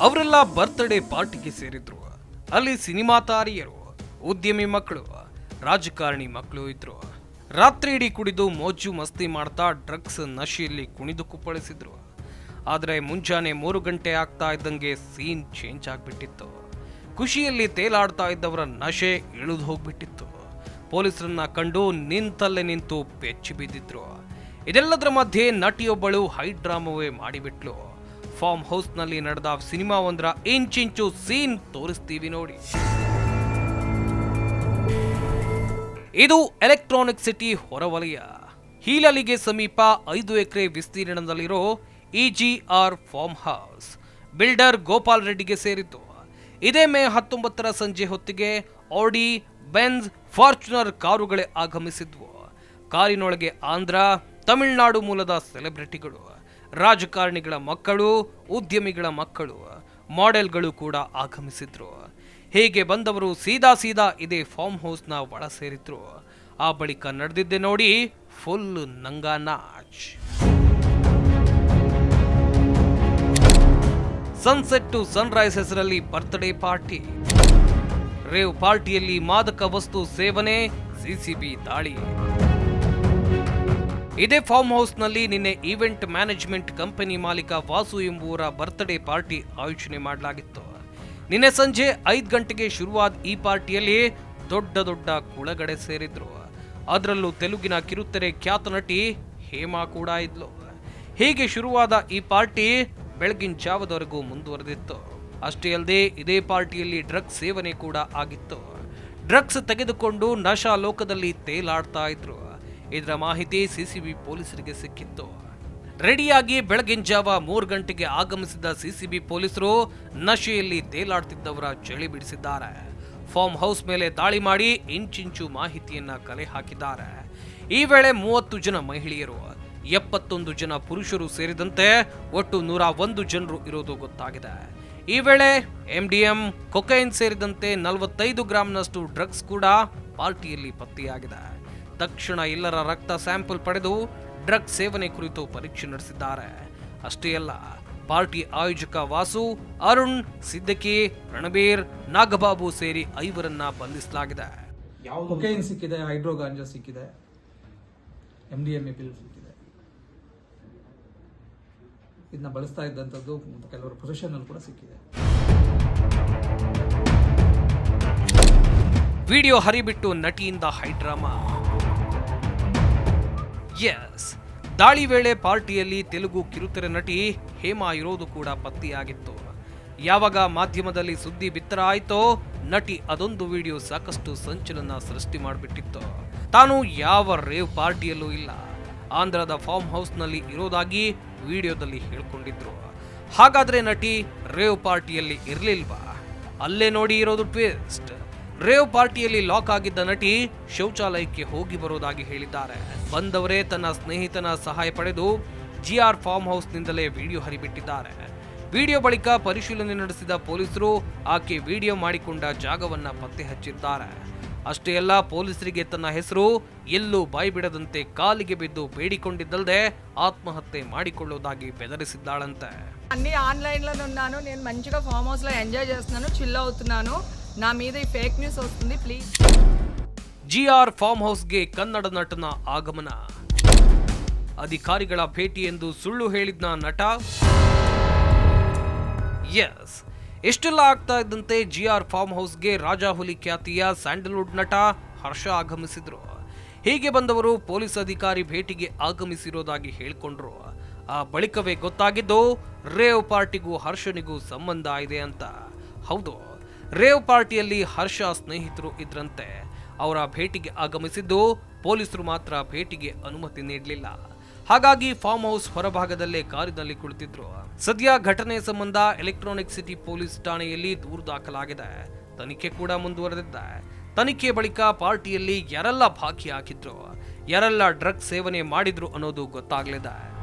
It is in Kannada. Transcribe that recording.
ಅವರೆಲ್ಲ ಬರ್ತ್ಡೇ ಪಾರ್ಟಿಗೆ ಸೇರಿದ್ರು. ಅಲ್ಲಿ ಸಿನಿಮಾ ತಾರಿಯರು, ಉದ್ಯಮಿ ಮಕ್ಕಳು, ರಾಜಕಾರಣಿ ಮಕ್ಕಳು ಇದ್ರು. ರಾತ್ರಿ ಇಡೀ ಕುಡಿದು ಮೋಜು ಮಸ್ತಿ ಮಾಡ್ತಾ ಡ್ರಗ್ಸ್ ನಶೆಯಲ್ಲಿ ಕುಣಿದು ಕುಪ್ಪಳಿಸಿದ್ರು. ಆದರೆ ಮುಂಜಾನೆ ಮೂರು ಗಂಟೆ ಆಗ್ತಾ ಇದ್ದಂಗೆ ಸೀನ್ ಚೇಂಜ್ ಆಗಿಬಿಟ್ಟಿತ್ತು. ಖುಷಿಯಲ್ಲಿ ತೇಲಾಡ್ತಾ ಇದ್ದವರ ನಶೆ ಇಳಿದು ಹೋಗ್ಬಿಟ್ಟಿತ್ತು. ಪೊಲೀಸರನ್ನ ಕಂಡು ನಿಂತಲ್ಲೇ ನಿಂತು ಬೆಚ್ಚಿ ಬಿದ್ದಿದ್ರು. ಇದೆಲ್ಲದರ ಮಧ್ಯೆ ನಟಿಯೊಬ್ಬಳು ಹೈ ಡ್ರಾಮವೇ ಮಾಡಿಬಿಟ್ಲು. ಫಾರ್ಮ್ ಹೌಸ್ನಲ್ಲಿ ನಡೆದ ಸಿನಿಮಾ ಒಂದರ ಇಂಚಿಂಚು ಸೀನ್ ತೋರಿಸ್ತೀವಿ ನೋಡಿ. ಇದು ಎಲೆಕ್ಟ್ರಾನಿಕ್ ಸಿಟಿ ಹೊರವಲಯ. ಹೀಲಲಿಗೆ ಸಮೀಪ ಐದು ಎಕರೆ ವಿಸ್ತೀರ್ಣದಲ್ಲಿರೋ EGR farm house builder Gopal ರೆಡ್ಡಿಗೆ ಸೇರಿತು ಇದೇ ಮೇ ಹತ್ತೊಂಬತ್ತರ ಸಂಜೆ ಹೊತ್ತಿಗೆ ಆಡಿ, ಬೆನ್ಸ್, ಫಾರ್ಚುನರ್ ಕಾರುಗಳೇ ಆಗಮಿಸಿದ್ವು. ಕಾರಿನೊಳಗೆ ಆಂಧ್ರ, ತಮಿಳುನಾಡು ಮೂಲದ ಸೆಲೆಬ್ರಿಟಿಗಳು. ರಾಜಕಾರಣಿಗಳ ಮಕ್ಕಳು, ಉದ್ಯಮಿಗಳ ಮಕ್ಕಳು, ಮಾಡೆಲ್ಗಳು ಕೂಡ ಆಗಮಿಸಿದ್ರು. ಹೀಗೆ ಬಂದವರು ಸೀದಾ ಸೀದಾ ಇದೇ ಫಾರ್ಮ್ ಹೌಸ್ನ ಒಳ ಸೇರಿದ್ರು. ಆ ಬಳಿಕ ನಡೆದಿದ್ದೆ ನೋಡಿ, ಫುಲ್ ನಂಗಾ ನಾಚ್. ಸನ್ಸೆಟ್ ಟು ಸನ್ರೈಸ್ ಹೆಸರಲ್ಲಿ ಬರ್ತ್ಡೇ ಪಾರ್ಟಿ. ರೇವ್ ಪಾರ್ಟಿಯಲ್ಲಿ ಮಾದಕ ವಸ್ತು ಸೇವನೆ ಸಿಸಿಬಿ ದಾಳಿ. ಇದೇ ಫಾರ್ಮ್ ಹೌಸ್ನಲ್ಲಿ ನಿನ್ನೆ ಈವೆಂಟ್ ಮ್ಯಾನೇಜ್ಮೆಂಟ್ ಕಂಪನಿ ಮಾಲೀಕ ವಾಸು ಎಂಬುವರ ಬರ್ತ್ಡೇ ಪಾರ್ಟಿ ಆಯೋಜನೆ ಮಾಡಲಾಗಿತ್ತು. ನಿನ್ನೆ ಸಂಜೆ ಐದು ಗಂಟೆಗೆ ಶುರುವಾದ ಈ ಪಾರ್ಟಿಯಲ್ಲಿ ದೊಡ್ಡ ದೊಡ್ಡ ಕುಳಗಡೆ ಸೇರಿದ್ರು. ಅದರಲ್ಲೂ ತೆಲುಗಿನ ಕಿರುತೆರೆ ಖ್ಯಾತ ನಟಿ ಹೇಮಾ ಕೂಡ ಇದ್ಲು. ಹೀಗೆ ಶುರುವಾದ ಈ ಪಾರ್ಟಿ ಬೆಳಗಿನ ಜಾವದವರೆಗೂ ಮುಂದುವರೆದಿತ್ತು. ಅಷ್ಟೇ ಅಲ್ಲದೆ ಇದೇ ಪಾರ್ಟಿಯಲ್ಲಿ ಡ್ರಗ್ಸ್ ಸೇವನೆ ಕೂಡ ಆಗಿತ್ತು. ಡ್ರಗ್ಸ್ ತೆಗೆದುಕೊಂಡು ನಶಾ ಲೋಕದಲ್ಲಿ ತೇಲಾಡ್ತಾ ಇದ್ರು. ಇದರ ಮಾಹಿತಿ ಸಿಸಿಬಿ ಪೊಲೀಸರಿಗೆ ಸಿಕ್ಕಿತ್ತು. ರೆಡಿಯಾಗಿ ಬೆಳಗಿನ ಜಾವ ಮೂರು ಗಂಟೆಗೆ ಆಗಮಿಸಿದ ಸಿಸಿಬಿ ಪೊಲೀಸರು ನಶೆಯಲ್ಲಿ ತೇಲಾಡ್ತಿದ್ದವರ ಚಳಿ ಬಿಡಿಸಿದ್ದಾರೆ. ಫಾರ್ಮ್ ಹೌಸ್ ಮೇಲೆ ದಾಳಿ ಮಾಡಿ ಇಂಚಿಂಚು ಮಾಹಿತಿಯನ್ನ ಕಲೆ ಹಾಕಿದ್ದಾರೆ. ಈ ವೇಳೆ ಮೂವತ್ತು ಜನ ಮಹಿಳೆಯರು, ಎಪ್ಪತ್ತೊಂದು ಜನ ಪುರುಷರು ಸೇರಿದಂತೆ ಒಟ್ಟು ನೂರ ಒಂದು ಜನರು ಇರೋದು ಗೊತ್ತಾಗಿದೆ. ಈ ವೇಳೆ ಎಂಡಿಎಂ ಕೊಕೈನ್ ಸೇರಿದಂತೆ ನಲವತ್ತೈದು ಗ್ರಾಂನಷ್ಟು ಡ್ರಗ್ಸ್ ಕೂಡ ಪಾರ್ಟಿಯಲ್ಲಿ ಪತ್ತೆಯಾಗಿದೆ. ತಕ್ಷಣ ಎಲ್ಲರ ರಕ್ತ ಸ್ಯಾಂಪಲ್ ಪಡೆದು ಡ್ರಗ್ ಸೇವನೆ ಕುರಿತು ಪರೀಕ್ಷೆ ನಡೆಸಿದ್ದಾರೆ. ಅಷ್ಟೇ ಅಲ್ಲ ಪಾರ್ಟಿ ಆಯೋಜಕ ವಾಸು ಅರುಣ್ ಸಿದ್ದಕಿ ರಣಬೀರ್ ನಾಗಬಾಬು ಸೇರಿ ಐವರನ್ನ ಬಂಧಿಸಲಾಗಿದೆ. ಕೊಕೈನ್ ಸಿಕ್ಕಿದೆ ಹೈಡ್ರೋ ಗಾಂಜಾ ಸಿಕ್ಕಿದೆ M D M A pill ಸಿಕ್ಕಿದೆ. ಇದನ್ನ ಬಳಸ್ತಾ ಇದ್ದಂಥದ್ದು ಕೆಲವರು ಪೊಸಿಷನ್ ಕೂಡ ಸಿಕ್ಕಿದೆ. ವಿಡಿಯೋ ಹರಿಬಿಟ್ಟು ನಟಿಯಿಂದ ಹೈಡ್ರಾಮಾ. ಎಸ್ ದಾಳಿ ವೇಳೆ ಪಾರ್ಟಿಯಲ್ಲಿ ತೆಲುಗು ಕಿರುತೆರೆ ನಟಿ ಹೇಮಾ ಇರೋದು ಕೂಡ ಪತ್ತೆಯಾಗಿತ್ತು. ಯಾವಾಗ ಮಾಧ್ಯಮದಲ್ಲಿ ಸುದ್ದಿ ಬಿತ್ತರ ಆಯ್ತೋ, ನಟಿ ಅದೊಂದು ವಿಡಿಯೋ ಸಾಕಷ್ಟು ಸಂಚಲನ ಸೃಷ್ಟಿ ಮಾಡಿಬಿಟ್ಟಿತ್ತು. ತಾನು ಯಾವ ರೇವ್ ಪಾರ್ಟಿಯಲ್ಲೂ ಇಲ್ಲ. ಆಂಧ್ರದ ಫಾರ್ಮ್ ಹೌಸ್ನಲ್ಲಿ ಇರೋದಾಗಿ ವಿಡಿಯೋದಲ್ಲಿ ಹೇಳ್ಕೊಂಡಿದ್ರು. ಹಾಗಾದ್ರೆ ನಟಿ ರೇವ್ ಪಾರ್ಟಿಯಲ್ಲಿ ಇರ್ಲಿಲ್ವಾ? ಅಲ್ಲೇ ನೋಡಿ ಇರೋದು ಟ್ವಿಸ್ಟ್ ರೇವ್ ಪಾರ್ಟಿಯಲ್ಲಿ ಲಾಕ್ ಆಗಿದ್ದ ನಟಿ ಶೌಚಾಲಯಕ್ಕೆ ಹೋಗಿ ಬರೋದಾಗಿ ಹೇಳಿದ್ದಾರೆ ಬಂದವರೇ ತನ್ನ ಸ್ನೇಹಿತನ ಸಹಾಯ ಪಡೆದು ಜಿಆರ್ ಫಾರ್ಮ್ ಹೌಸ್ನಿಂದಲೇ ವಿಡಿಯೋ ಹರಿಬಿಟ್ಟಿದ್ದಾರೆ ವಿಡಿಯೋ ಬಳಿಕ ಪರಿಶೀಲನೆ ನಡೆಸಿದ ಪೊಲೀಸರು ಆಕೆ ವಿಡಿಯೋ ಮಾಡಿಕೊಂಡ ಜಾಗವನ್ನ ಪತ್ತೆ ಹಚ್ಚಿದ್ದಾರೆ ಅಷ್ಟೇ ಅಲ್ಲ ಪೊಲೀಸರಿಗೆ ತನ್ನ ಹೆಸರು ಎಲ್ಲೂ ಬಾಯ್ಬಿಡದಂತೆ ಕಾಲಿಗೆ ಬಿದ್ದು ಬೇಡಿಕೊಂಡಿದ್ದಲ್ಲದೆ ఆత్మహత్యೆ ಮಾಡಿಕೊಳ್ಳುವುದಾಗಿ ಬೆದರಿಸಿದ್ದಾಳಂತೆ అన్ని ఆన్లైన్లోనే ఉన్నాను నేను మంచిగా ఫామ్ హౌస్లో ఎంజాయ్ చేస్తున్నాను చిల్ అవుతున్నాను నా మీద ఈ ఫేక్ న్యూస్ వస్తుంది ప్లీజ్ ಜಿಆರ್ ಫಾರ್ಮ್ ಹೌಸ್ಗೆ ಕನ್ನಡ ನಟನ ಆಗಮನ ಅಧಿಕಾರಿಗಳ ಭೇಟಿ ಎಂದು ಸುಳ್ಳು ಹೇಳಿದ್ನ ನಟ ಎಸ್ ಎಷ್ಟೆಲ್ಲ ಆಗ್ತಾ ಇದ್ದಂತೆ ಜಿಆರ್ ಫಾರ್ಮ್ ಹೌಸ್ಗೆ ರಾಜಾಹುಲಿ ಖ್ಯಾತಿಯ ಸ್ಯಾಂಡಲ್ವುಡ್ ನಟ ಹರ್ಷ ಆಗಮಿಸಿದ್ರು ಹೀಗೆ ಬಂದವರು ಪೊಲೀಸ್ ಅಧಿಕಾರಿ ಭೇಟಿಗೆ ಆಗಮಿಸಿರೋದಾಗಿ ಹೇಳಿಕೊಂಡ್ರು ಆ ಬಳಿಕವೇ ಗೊತ್ತಾಗಿದ್ದು ರೇವ್ ಪಾರ್ಟಿಗೂ ಹರ್ಷನಿಗೂ ಸಂಬಂಧ ಇದೆ ಅಂತ ಹೌದು ರೇವ್ ಪಾರ್ಟಿಯಲ್ಲಿ ಹರ್ಷ ಸ್ನೇಹಿತರು ಇದ್ರಂತೆ. ಅವರ ಭೇಟಿಗೆ ಆಗಮಿಸಿದ್ದು ಪೊಲೀಸರು ಮಾತ್ರ ಭೇಟಿಗೆ ಅನುಮತಿ ನೀಡಲಿಲ್ಲ. ಹಾಗಾಗಿ ಫಾರ್ಮ್ ಹೌಸ್ ಹೊರಭಾಗದಲ್ಲೇ ಕಾರಿನಲ್ಲಿ ಕುಳಿತಿದ್ರು. ಸದ್ಯ ಘಟನೆ ಸಂಬಂಧ ಎಲೆಕ್ಟ್ರಾನಿಕ್ ಸಿಟಿ ಪೊಲೀಸ್ ಠಾಣೆಯಲ್ಲಿ ದೂರು ದಾಖಲಾಗಿದೆ. ತನಿಖೆ ಕೂಡ ಮುಂದುವರೆದಿದೆ. ತನಿಖೆ ಬಳಿಕ ಪಾರ್ಟಿಯಲ್ಲಿ ಯಾರೆಲ್ಲ ಭಾಗಿಯಾಗಿದ್ರು, ಯಾರೆಲ್ಲ ಡ್ರಗ್ ಸೇವನೆ ಮಾಡಿದ್ರು ಅನ್ನೋದು ಗೊತ್ತಾಗಲಿದೆ.